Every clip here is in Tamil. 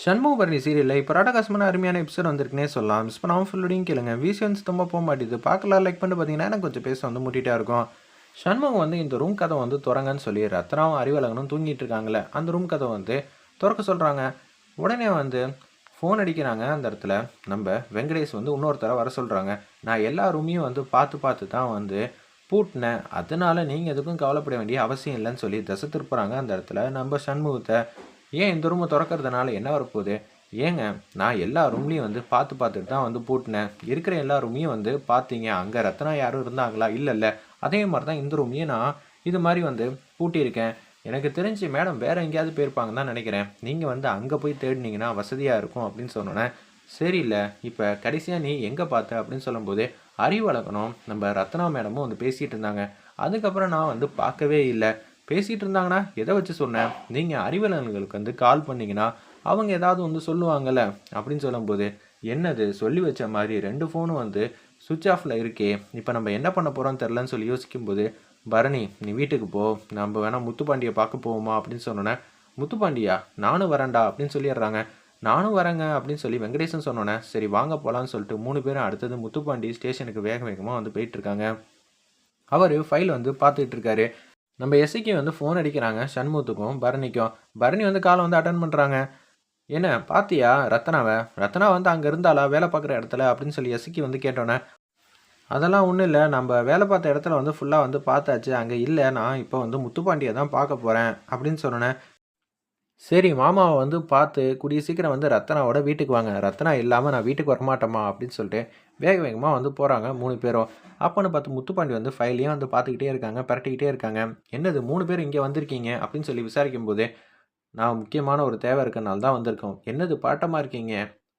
சண்முகபரணி சீரியலில் இப்போ ராடகாசமான அருமையான எபிசோட் வந்திருக்குனே சொல்லலாம். மிஸ் பண்ணாமல் ஃபுல்லோடையும் கேளுங்க. விசியன்ஸ் ரொம்ப போக மாட்டேது. பார்க்கலாம் லைக் பண்ணி பார்த்தீங்கன்னா எனக்கு கொஞ்சம் பேச வந்து முட்டிகிட்டே இருக்கும். சண்முகம் வந்து இந்த ரூம் கதை வந்து திறங்கன்னு சொல்லி ரத்னாவும் அறிவழகனும் தூங்கிட்டு இருக்காங்களே அந்த ரூம் கதை வந்து திறக்க சொல்கிறாங்க உடனே வந்து ஃபோன் அடிக்கிறாங்க. அந்த இடத்துல நம்ம வெங்கடேஷ் வந்து இன்னொருத்தர வர சொல்கிறாங்க நான் எல்லா ரூமையும் வந்து பார்த்து பார்த்து தான் வந்து பூட்டினேன். அதனால் நீங்கள் எதுக்கும் கவலைப்பட வேண்டிய அவசியம் இல்லைன்னு சொல்லி தசை திருப்புறாங்க. அந்த இடத்துல நம்ம சண்முகத்தை ஏன் இந்த ரூமை திறக்கறதுனால என்ன வரப்போகுது? ஏங்க நான் எல்லா ரூம்லேயும் வந்து பார்த்து பார்த்துட்டு தான் வந்து பூட்டினேன். இருக்கிற எல்லா ரூமையும் வந்து பார்த்தீங்க. அங்கே ரத்னா யாரும் இருந்தாங்களா? இல்லை இல்லை அதே மாதிரி தான் இந்த ரூமையும் நான் இது மாதிரி வந்து பூட்டியிருக்கேன். எனக்கு தெரிஞ்சு மேடம் வேறு எங்கேயாவது போயிருப்பாங்கன்னு தான் நினைக்கிறேன். நீங்கள் வந்து அங்கே போய் தேடினீங்கன்னா வசதியாக இருக்கும் அப்படின்னு சொன்னோன்னே சரியில்லை. இப்போ கடைசியாக நீ எங்கே பார்த்த? அப்படின்னு சொல்லும்போது அறிவழகணும் நம்ம ரத்னா மேடமும் வந்து பேசிகிட்டு இருந்தாங்க. அதுக்கப்புறம் நான் வந்து பார்க்கவே இல்லை. பேசிகிட்டு இருந்தாங்கன்னா எதை வச்சு சொன்னேன்? நீங்கள் அறிவலன்களுக்கு வந்து கால் பண்ணிங்கன்னா அவங்க ஏதாவது வந்து சொல்லுவாங்கல்ல அப்படின்னு சொல்லும்போது என்னது? சொல்லி வச்ச மாதிரி ரெண்டு ஃபோனும் வந்து சுவிட்ச் ஆஃபில் இருக்கே. இப்போ நம்ம என்ன பண்ண போகிறோம் தெரிலன்னு சொல்லி யோசிக்கும்போது பரணி நீ வீட்டுக்கு போ. நம்ம வேணால் முத்துப்பாண்டியை பார்க்க போவோமா? அப்படின்னு சொன்னோன்னே முத்துப்பாண்டியா நானும் வரேன்டா அப்படின்னு சொல்லிடுறாங்க. நானும் வரேங்க அப்படின்னு சொல்லி வெங்கடேசன் சொன்னோன்னே சரி வாங்க போகலான்னு சொல்லிட்டு மூணு பேரும் அடுத்தது முத்துப்பாண்டி ஸ்டேஷனுக்கு வேக வேகமாக வந்து போயிட்டுருக்காங்க அவர் ஃபைல் வந்து பார்த்துட்டு இருக்காரு. நம்ம எஸ்சிக்கு வந்து ஃபோன் அடிக்கிறாங்க சண்முகத்துக்கும் பரணிக்கும். பரணி வந்து காலை வந்து அட்டன் பண்ணுறாங்க என்ன பாத்தியா ரத்னாவை ரத்னா வந்து அங்கே இருந்தாளா? வேலை பார்க்குற இடத்துல அப்படின்னு சொல்லி எஸ்சிக்கு வந்து கேட்டோன்னே அதெல்லாம் ஒன்றும் இல்லை. நம்ம வேலை பார்த்த இடத்துல வந்து ஃபுல்லாக வந்து பார்த்தாச்சு. அங்கே இல்லை. நான் இப்போ வந்து முத்துப்பாண்டியை தான் பார்க்க போகிறேன் அப்படின்னு சொன்னோன்னே சரி மாமாவை வந்து பார்த்து கூடிய சீக்கிரம் வந்து ரத்னாவோட வீட்டுக்கு வாங்க. ரத்னா இல்லாமல் நான் வீட்டுக்கு வரமாட்டேமா அப்படின்னு சொல்லிட்டு வேக வேகமாக வந்து போகிறாங்க மூணு பேரும். அப்போன்னு பார்த்து முத்துப்பாண்டி வந்து ஃபைலையும் வந்து பார்த்துக்கிட்டே இருக்காங்க பரட்டிக்கிட்டே இருக்காங்க. என்னது மூணு பேர் இங்கே வந்திருக்கீங்க? அப்படின்னு சொல்லி விசாரிக்கும் போது நான் முக்கியமான ஒரு தேவை இருக்கனால தான் வந்திருக்கோம். என்னது பாட்டமாக இருக்கீங்க?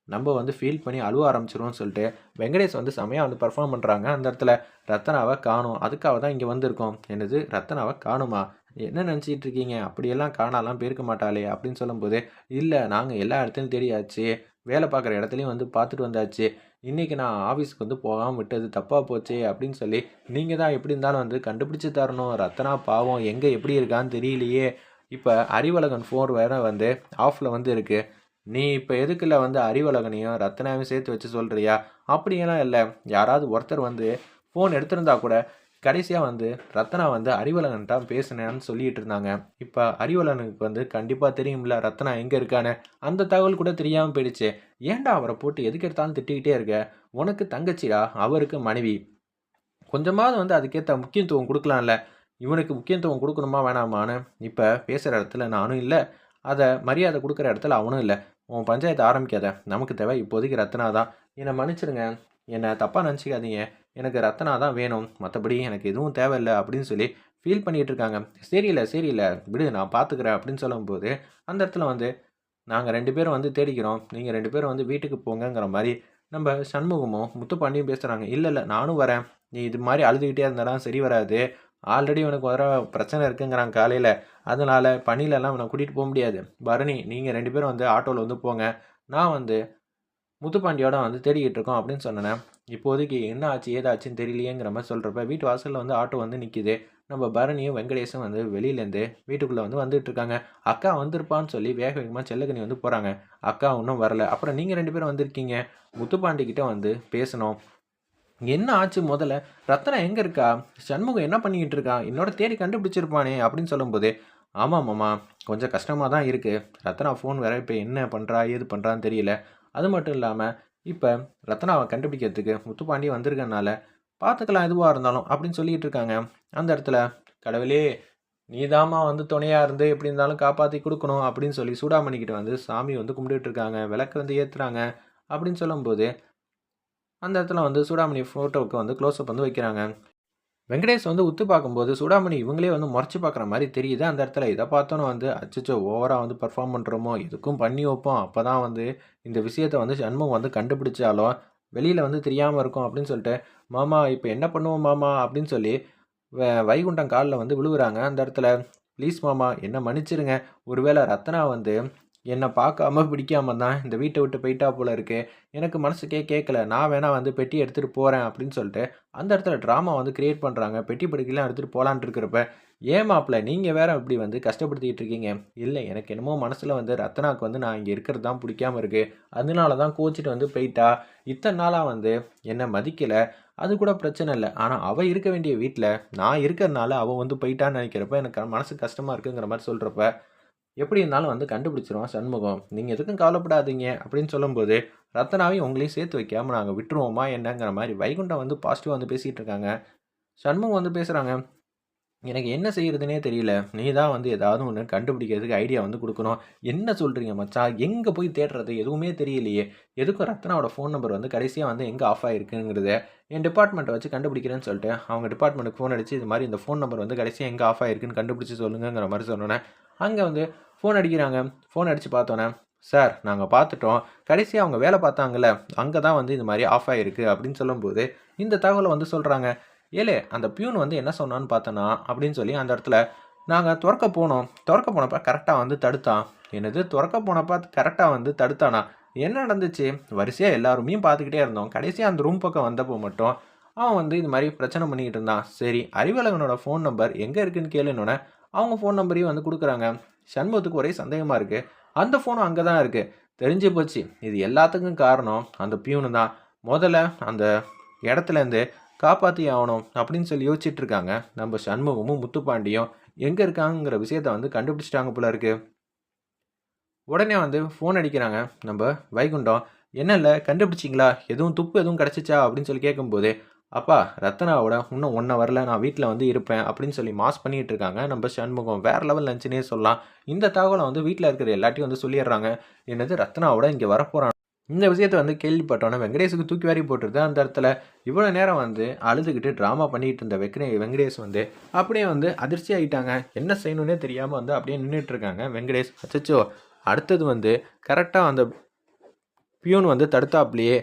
நம்ம வந்து ஃபீல் பண்ணி அழுவ ஆரம்பிச்சிருவோம்னு சொல்லிட்டு வெங்கடேஷ் வந்து செமையாக வந்து பர்ஃபார்ம் பண்ணுறாங்க அந்த இடத்துல. ரத்தனாவை காணும். அதுக்காக தான் இங்கே வந்திருக்கோம். என்னது ரத்தனாவை காணுமா? என்ன நினச்சிட்டு இருக்கீங்க? அப்படியெல்லாம் காணாலாம் போயிருக்க மாட்டாளே அப்படின்னு சொல்லும்போது இல்லை நாங்கள் எல்லா இடத்துலையும் தெரியாச்சு. வேலை பார்க்குற இடத்துலையும் வந்து பார்த்துட்டு வந்தாச்சு. இன்றைக்கி நான் ஆஃபீஸ்க்கு வந்து போகாமல் விட்டது தப்பாக போச்சே அப்படின்னு சொல்லி நீங்கள் தான் எப்படி இருந்தாலும் வந்து கண்டுபிடிச்சி தரணும். ரத்தனா பாவம் எங்கே எப்படி இருக்கான்னு தெரியலையே. இப்போ அறிவழகன் ஃபோன் வேற வந்து ஆஃபில் வந்து இருக்குது நீ இப்போ எதுக்குள்ள வந்து அறிவழகனையும் ரத்னாவையும் சேர்த்து வச்சு சொல்கிறியா அப்படியெல்லாம் இல்லை. யாராவது ஒருத்தர் வந்து ஃபோன் எடுத்திருந்தா கூட கடைசியாக வந்து ரத்னா வந்து அறிவழகன்ட்டா பேசினேன்னு சொல்லிட்டு இருந்தாங்க. இப்போ அறிவலனுக்கு வந்து கண்டிப்பாக தெரியும்ல ரத்னா எங்கே இருக்கான்னு? அந்த தகவல் கூட தெரியாமல் போயிடுச்சு. ஏன்டா அவரை போட்டு எதுக்கு எடுத்தாலும் திட்டிக்கிட்டே இருக்க? உனக்கு தங்கச்சிடா அவருக்கு மனைவி. கொஞ்சமாவது வந்து அதுக்கேற்ற முக்கியத்துவம் கொடுக்கலாம்ல. இவனுக்கு முக்கியத்துவம் கொடுக்கணுமா வேணாமான்னு இப்போ பேசுகிற இடத்துல நானும் இல்லை. அதை மரியாதை கொடுக்குற இடத்துல அவனும் இல்லை. உன் பஞ்சாயத்தை ஆரம்பிக்காத. நமக்கு தேவை இப்போதைக்கு ரத்னா தான். என்னை மன்னிச்சிடுங்க. என்னை தப்பாக நினச்சிக்காதீங்க. எனக்கு ரத்தனா தான் வேணும். மற்றபடி எனக்கு எதுவும் தேவையில்லை அப்படின்னு சொல்லி ஃபீல் பண்ணிகிட்டு இருக்காங்க. சரியில்ல சரியில்லை விடு நான் பார்த்துக்கிறேன் அப்படின்னு சொல்லும்போது அந்த இடத்துல வந்து நாங்கள் ரெண்டு பேரும் வந்து தேடிக்கிறோம். நீங்கள் ரெண்டு பேரும் வந்து வீட்டுக்கு போங்கங்கிற மாதிரி நம்ம சண்முகமும் முத்துப்பாண்டியும் பேசுகிறாங்க இல்லை இல்லை நானும் வரேன். நீ இது மாதிரி அழுதுகிட்டே இருந்தாலும் சரி வராது. ஆல்ரெடி உனக்கு வர பிரச்சனை இருக்குங்கிறான் காலையில். அதனால் பணியிலலாம் உன்னை கூட்டிகிட்டு போக முடியாது. பரணி நீங்கள் ரெண்டு பேரும் வந்து ஆட்டோவில் வந்து போங்க. நான் வந்து முத்துப்பாண்டியோட வந்து தேடிக்கிட்டு இருக்கோம் அப்படின்னு சொன்னேன். இப்போதைக்கு என்ன ஆச்சு ஏதாச்சுன்னு தெரியலையேங்கிற மாதிரி சொல்கிறப்ப வீட்டு வாசலில் வந்து ஆட்டோ வந்து நிற்கிது நம்ம பரணியும் வெங்கடேஷும் வந்து வெளியிலேருந்து வீட்டுக்குள்ளே வந்து வந்துட்டு இருக்காங்க. அக்கா வந்திருப்பான்னு சொல்லி வேக வேகமாக செல்லக்கனி வந்து போகிறாங்க அக்கா இன்னும் வரல. அப்புறம் நீங்கள் ரெண்டு பேரும் வந்திருக்கீங்க. முத்துப்பாண்டிக்கிட்ட வந்து பேசணும். என்ன ஆச்சு முதல்ல? ரத்தனா எங்கே இருக்கா? சண்முகம் என்ன பண்ணிக்கிட்டு இருக்கா? என்னோட தேடி கண்டுபிடிச்சிருப்பானே அப்படின்னு சொல்லும்போது ஆமாம் மாமா கொஞ்சம் கஷ்டமாக தான் இருக்குது ரத்னா ஃபோன் வேற இப்போ என்ன பண்ணுறா ஏது பண்ணுறான்னு தெரியல. அது மட்டும் இல்லாமல் இப்போ ரத்னாவை கண்டுபிடிக்கிறதுக்கு முத்துப்பாண்டி வந்திருக்கனால பார்த்துக்கலாம் எதுவாக இருந்தாலும் அப்படின்னு சொல்லிட்டு இருக்காங்க. அந்த இடத்துல கடவுளே நீதாம்மா வந்து துணையாக இருந்து எப்படி இருந்தாலும் காப்பாற்றி கொடுக்கணும் அப்படின்னு சொல்லி சூடாமணிக்கிட்ட வந்து சாமி வந்து கும்பிட்டுட்டு இருக்காங்க. விளக்கு வந்து ஏற்றுறாங்க அப்படின்னு சொல்லும்போது அந்த இடத்துல வந்து சூடாமணி ஃபோட்டோவுக்கு வந்து க்ளோஸ்அப் வந்து வைக்கிறாங்க. வெங்கடேஷ் வந்து உத்து பார்க்கும்போது சூடாமணி இவங்களே வந்து முறைச்சி பார்க்குற மாதிரி தெரியுது. அந்த இடத்துல இதை பார்த்தோன்னு வந்து அச்சச்சோ ஓவராக வந்து பர்ஃபார்ம் பண்ணுறோமோ எதுக்கும் பண்ணி வைப்போம். அப்போ தான் வந்து இந்த விஷயத்தை வந்து சண்முகம் வந்து கண்டுபிடிச்சாலும் வெளியில் வந்து தெரியாமல் இருக்கும் அப்படின்னு சொல்லிட்டு மாமா இப்போ என்ன பண்ணுவோம் மாமா? அப்படின்னு சொல்லி வ- வைகுண்டம் காலில் வந்து விழுவுறாங்க. அந்த இடத்துல ப்ளீஸ் மாமா என்ன மன்னிச்சிருங்க. ஒருவேளை ரத்னா வந்து என்னை பார்க்காம பிடிக்காம தான் இந்த வீட்டை விட்டு போயிட்டா போல இருக்கு. எனக்கு மனசுக்கே கேட்கல நான் வேணால் வந்து பெட்டி எடுத்துகிட்டு போகிறேன் அப்படின்னு சொல்லிட்டு அந்த இடத்துல ட்ராமா வந்து கிரியேட் பண்ணுறாங்க பெட்டி படுக்கலாம் எடுத்துகிட்டு போகலான்ட்டு இருக்கிறப்ப ஏன் மாப்பிள்ள நீங்கள் வேற இப்படி வந்து கஷ்டப்படுத்திக்கிட்டு இருக்கீங்க? இல்லை எனக்கு என்னமோ மனசில் வந்து ரத்னாவுக்கு வந்து நான் இங்கே இருக்கிறது தான் பிடிக்காம இருக்குது அதனால தான் கோச்சிட்டு வந்து போயிட்டா. இத்தனை நாளாக வந்து என்னை மதிக்கலை. அது கூட பிரச்சனை இல்லை. ஆனால் அவள் இருக்க வேண்டிய வீட்டில் நான் இருக்கிறதுனால அவள் வந்து போயிட்டான்னு நினைக்கிறப்ப எனக்கு மனசு கஷ்டமாக இருக்குங்கிற மாதிரி சொல்கிறப்ப எப்படி இருந்தாலும் வந்து கண்டுபிடிச்சிருவான் சண்முகம். நீங்கள் எதுக்கும் கவலைப்படாதீங்க அப்படின்னு சொல்லும்போது ரத்னாவையும் உங்களையும் சேர்த்து வைக்காமல் நாங்கள் விட்டுருவோமா என்னங்கிற மாதிரி வைகுண்டம் வந்து பாசிட்டிவாக வந்து பேசிகிட்டு இருக்காங்க. சண்முகம் வந்து பேசுகிறாங்க எனக்கு என்ன செய்கிறதுனே தெரியல. நீ தான் வந்து ஏதாவது ஒன்று கண்டுபிடிக்கிறதுக்கு ஐடியா வந்து கொடுக்கணும். என்ன சொல்கிறீங்க மச்சா? எங்கே போய் தேடுறது? எதுவுமே தெரியலையே. எதுக்கும் ரத்னாவோட ஃபோன் நம்பர் வந்து கடைசியாக வந்து எங்கே ஆஃப் ஆகிருக்குங்கிறத என் டிபார்ட்மெண்ட்டை வச்சு கண்டுபிடிக்கிறேன்னு சொல்லிட்டு அவங்க டிபார்ட்மெண்ட்டுக்கு ஃபோன் அடிச்சு இது மாதிரி இந்த ஃபோன் நம்பர் வந்து கடைசியாக எங்கே ஆஃப் ஆகிருக்குன்னு கண்டுபிடிச்சி சொல்லுங்கிற மாதிரி சொன்னோன்னே அங்கே வந்து ஃபோன் அடிக்கிறாங்க. ஃபோன் அடித்து பார்த்தோன்னே சார் நாங்கள் பார்த்துட்டோம். கடைசியாக அவங்க வேலை பார்த்தாங்கல்ல அங்கே தான் வந்து இது மாதிரி ஆஃப் ஆகிருக்கு அப்படின்னு சொல்லும்போது இந்த தகவலை வந்து சொல்கிறாங்க ஏலே அந்த பியூன் வந்து என்ன சொன்னான்னு பார்த்தனா அப்படின்னு சொல்லி அந்த இடத்துல நாங்கள் துறக்க போனோம். துறக்க போனப்ப கரெக்டாக வந்து தடுத்தான் என்னது? துறக்க போனப்ப கரெக்டாக வந்து தடுத்தானா? என்ன நடந்துச்சு? வரிசையாக எல்லாருமே பார்த்துக்கிட்டே இருந்தோம். கடைசியாக அந்த ரூம் பக்கம் வந்தப்போ மட்டும் அவன் வந்து இது மாதிரி பிரச்சனை பண்ணிக்கிட்டு இருந்தான். சரி அறிவழகனோட ஃபோன் நம்பர் எங்கே இருக்குன்னு கேளுனோடனே அவங்க ஃபோன் நம்பரையும் வந்து கொடுக்குறாங்க. சண்முகத்துக்கு ஒரே சந்தேகமாக இருக்குது அந்த ஃபோனும் அங்கே தான் இருக்குது தெரிஞ்சு போச்சு. இது எல்லாத்துக்கும் காரணம் அந்த பியூனு தான் முதல்ல அந்த இடத்துலேருந்து காப்பாற்றி ஆகணும் அப்படின்னு சொல்லி யோசிச்சுட்டு இருக்காங்க நம்ம சண்முகமும் முத்துப்பாண்டியும் எங்கே இருக்காங்கிற விஷயத்த வந்து கண்டுபிடிச்சிட்டாங்க போல இருக்கு. உடனே வந்து ஃபோன் அடிக்கிறாங்க. நம்ம வைகுண்டம் என்ன இல்லை கண்டுபிடிச்சிங்களா? எதுவும் துப்பு எதுவும் கிடச்சிச்சா? அப்படின்னு சொல்லி கேட்கும்போது அப்பா ரத்னாவோட இன்னும் ஒன்றை வரல நான் வீட்டில் வந்து இருப்பேன் அப்படின்னு சொல்லி மாஸ் பண்ணிகிட்டு இருக்காங்க நம்ம சண்முகம் வேறு லெவல் லஞ்சுனே சொல்லலாம். இந்த தகவலை வந்து வீட்டில் இருக்கிற எல்லாத்தையும் வந்து சொல்லிடுறாங்க என்னது ரத்னாவோட இங்கே வரப்போகிறான் இந்த விஷயத்தை வந்து கேள்விப்பட்டோன்னே வெங்கடேஷுக்கு தூக்கி வாரி போட்டுருது அந்த இடத்துல இவ்வளோ நேரம் வந்து அழுதுகிட்டு ட்ராமா பண்ணிகிட்டு இருந்த வெங்கடே வெங்கடேஷ் வந்து அப்படியே வந்து அதிர்ச்சி ஆகிட்டாங்க என்ன செய்யணுன்னே தெரியாமல் வந்து அப்படியே நின்றுட்டு இருக்காங்க வெங்கடேஷ். அச்சோ அடுத்தது வந்து கரெக்டாக அந்த பியூன் வந்து தடுத்தாப்லையே.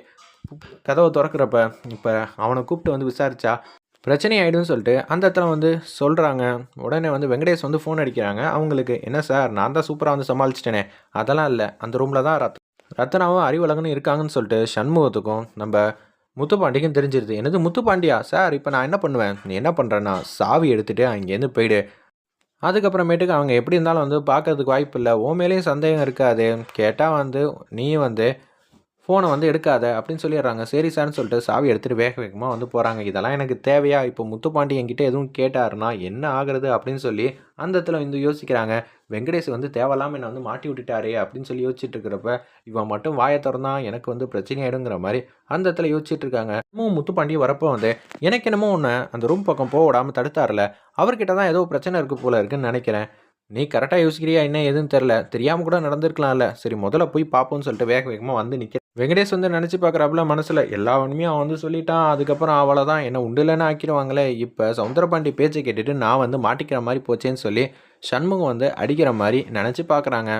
கதவை திறக்கிறப்ப இப்போ அவனை கூப்பிட்டு வந்து விசாரிச்சா பிரச்சனை ஆகிடும்னு சொல்லிட்டு அந்த இடத்துல வந்து சொல்கிறாங்க உடனே வந்து வெங்கடேஷ் வந்து ஃபோன் அடிக்கிறாங்க. அவங்களுக்கு என்ன சார் நான் தான் சூப்பராக வந்து சமாளிச்சிட்டேனே. அதெல்லாம் இல்லை. அந்த ரூமில் தான் ரத் ரத்னாவும் அறிவழகனும் இருக்காங்கன்னு சொல்லிட்டு சண்முகத்துக்கும் நம்ம முத்துப்பாண்டிக்கும் தெரிஞ்சிருது. எனது முத்துப்பாண்டியா? சார் இப்போ நான் என்ன பண்ணுவேன்? நீ என்ன பண்ணுறேன்னா சாவி எடுத்துகிட்டு அங்கேருந்து போயிடு. அதுக்கப்புறமேட்டுக்கு அவங்க எப்படி இருந்தாலும் வந்து பார்க்கறதுக்கு வாய்ப்பு இல்லை. ஓ மேலேயும் சந்தேகம் இருக்காது. கேட்டால் வந்து நீ வந்து ஃபோனை வந்து எடுக்காத அப்படின்னு சொல்லிடுறாங்க. சரி சார்னு சொல்லிட்டு சாவி எடுத்துகிட்டு வேக வேகமாக வந்து போகிறாங்க இதெல்லாம் எனக்கு தேவையா? இப்போ முத்துப்பாண்டி என்கிட்ட எதுவும் கேட்டாருன்னா என்ன ஆகுறது? அப்படின்னு சொல்லி அந்த இடத்துல வந்து யோசிக்கிறாங்க. வெங்கடேஷ் வந்து தேவையில்லாமல் என்னை வந்து மாட்டி விட்டுட்டாரே அப்படின்னு சொல்லி யோசிச்சுட்டு இருக்கிறப்ப இவன் மட்டும் வாயை திறந்தா எனக்கு வந்து பிரச்சனை ஆயிடுங்கிற மாதிரி அந்த இடத்துல யோசிச்சுட்டு இருக்காங்க. இன்னமும் முத்துப்பாண்டி வரப்போ வந்து எனக்கு என்னமோ ஒன்று அந்த ரூம் பக்கம் போக விடாமல் தடுத்தார்ல. அவர்கிட்ட தான் ஏதோ பிரச்சனை இருக்குது போல இருக்குன்னு நினைக்கிறேன். நீ கரெக்டாக யோசிக்கிறியா? என்ன எதுன்னு தெரில தெரியாமல் கூட நடந்திருக்கலாம்ல. சரி முதல்ல போய் பார்ப்போம்னு சொல்லிட்டு வேக வேகமாக வந்து நிற்க வெங்கடேஷ் வந்து நினச்சி பார்க்குறாப்புல மனசில் எல்லா ஒன்றுமே அவன் வந்து சொல்லிட்டான். அதுக்கப்புறம் அவளை தான் என்ன உண்டுலன்னு ஆக்கிடுவாங்களே. இப்போ சவுந்தரபாண்டி பேச்சை கேட்டுட்டு நான் வந்து மாட்டிக்கிற மாதிரி போச்சேன்னு சொல்லி சண்முகம் வந்து அடிக்கிற மாதிரி நினச்சி பார்க்குறாங்க